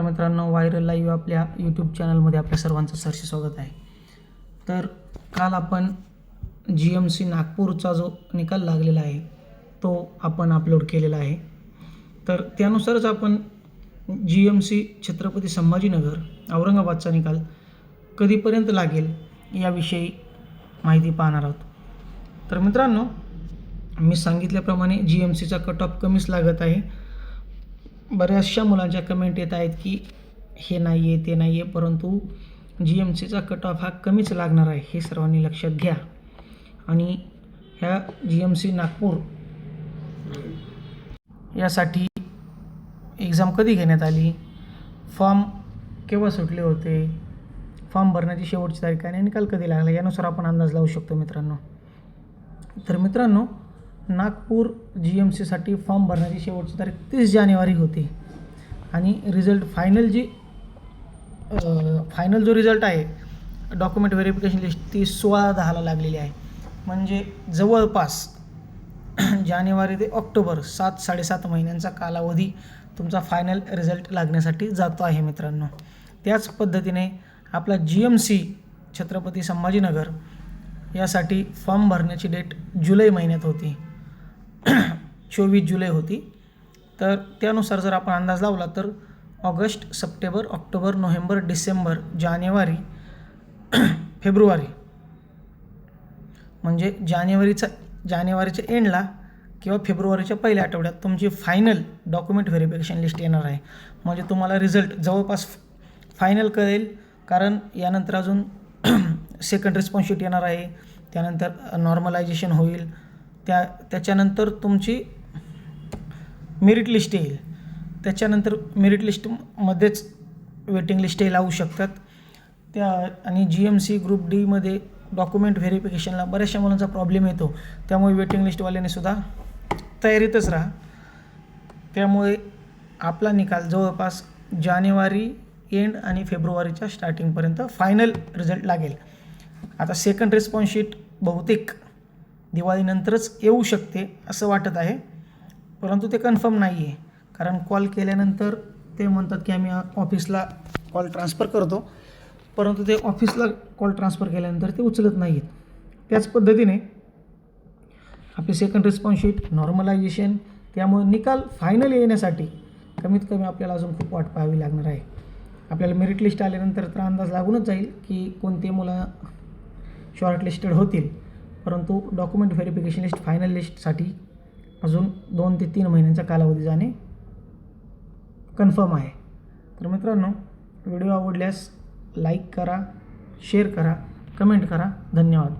तर मित्रांनो viral live आपल्या यूट्यूब चॅनलमध्ये आपल्या सर्वांचं सरसे स्वागत आहे. तर काल आपण जी एम सी नागपूरचा जो निकाल लागलेला आहे तो आपण अपलोड केलेला आहे. तर त्यानुसारच आपण G M C Chhatrapati Sambhajinagar औरंगाबादचा निकाल कधीपर्यंत लागेल याविषयी माहिती पाहणार आहोत. तर मित्रांनो मी सांगितल्याप्रमाणे जी एम सीचा कट ऑफ कमीच लागत आहे. बऱ्याचशा मुलांच्या कमेंट येत आहेत की हे नाही आहे ते नाही आहे परंतु जी एम सीचा कट ऑफ हा कमीच लागणार आहे हे सर्वांनी लक्षात घ्या. आणि ह्या जी एम सी नागपूर यासाठी एक्झाम कधी घेण्यात आली? फॉर्म केव्हा सुटले होते? फॉर्म भरण्याची शेवटची तारीख आणि निकाल कधी लागला? यानुसार आपण अंदाज लावू शकतो मित्रांनो. तर मित्रांनो नागपूर जी एम सीसाठी फॉर्म भरण्याची शेवटची तारीख तीस जानेवारी होती. आणि रिझल्ट फायनल जी फायनल जो रिझल्ट आहे डॉक्युमेंट व्हेरिफिकेशन लिस्ट ती सोळा दहाला लागलेली आहे. म्हणजे जवळपास जानेवारी ते ऑक्टोबर सात साडेसात महिन्यांचा कालावधी तुमचा फायनल रिझल्ट लागण्यासाठी जातो आहे मित्रांनो. त्याच पद्धतीने आपला G M C Chhatrapati Sambhajinagar यासाठी फॉर्म भरण्याची डेट जुलै महिन्यात होती. चोवीस जुलै होती. तर त्यानुसार जर आपण अंदाज लावला तर August September October November December जानेवारी फेब्रुवारी म्हणजे जानेवारीचा जानेवारीच्या एंडला किंवा फेब्रुवारीच्या पहिल्या आठवड्यात तुमची फायनल डॉक्युमेंट व्हेरिफिकेशन लिस्ट येणार आहे. म्हणजे तुम्हाला रिझल्ट जवळपास फायनल कळेल. कारण यानंतर अजून सेकंड रिस्पॉन्स येणार आहे. त्यानंतर नॉर्मलायझेशन होईल. त्या त्याच्यानंतर तुमची मेरिट लिस्ट येईल. त्याच्यानंतर मेरिट लिस्टमध्येच वेटिंग लिस्टही लावू शकतात. त्या आणि जी एम सी ग्रुप डीमध्ये डॉक्युमेंट व्हेरिफिकेशनला बऱ्याचशा मुलांचा प्रॉब्लेम येतो. त्यामुळे वेटिंग लिस्टवाल्याने सुद्धा तयारीतच राहा. त्यामुळे आपला निकाल जवळपास जानेवारी एंड आणि फेब्रुवारीच्या स्टार्टिंगपर्यंत फायनल रिझल्ट लागेल. आता सेकंड रिस्पॉन्स शीट बहुतेक दिवाळीनंतरच येऊ शकते असं वाटत आहे. परंतु ते कन्फर्म नाही आहे कारण कॉल केल्यानंतर ते म्हणतात की आम्ही ऑफिसला कॉल ट्रान्सफर करतो. परंतु ते ऑफिसला कॉल ट्रान्सफर केल्यानंतर ते उचलत नाही आहेत त्याच पद्धतीने आपली सेकंड रिस्पॉन्सशीट नॉर्मलायझेशन त्यामुळे निकाल फायनल येण्यासाठी कमीत कमी आपल्याला अजून खूप वाट पाहावी लागणार आहे. आपल्याला मेरिट लिस्ट आल्यानंतर तर अंदाज लागूनच जाईल की कोणते मुलं शॉर्ट लिस्टेड होतील. परंतु डॉक्युमेंट व्हेरिफिकेशन लिस्ट फायनल लिस्टसाठी अजून दोन ते तीन महिन्यांचा कालावधी जाणे कन्फर्म आहे. तर मित्रांनो व्हिडिओ आवडल्यास लाईक करा शेअर करा कमेंट करा. धन्यवाद.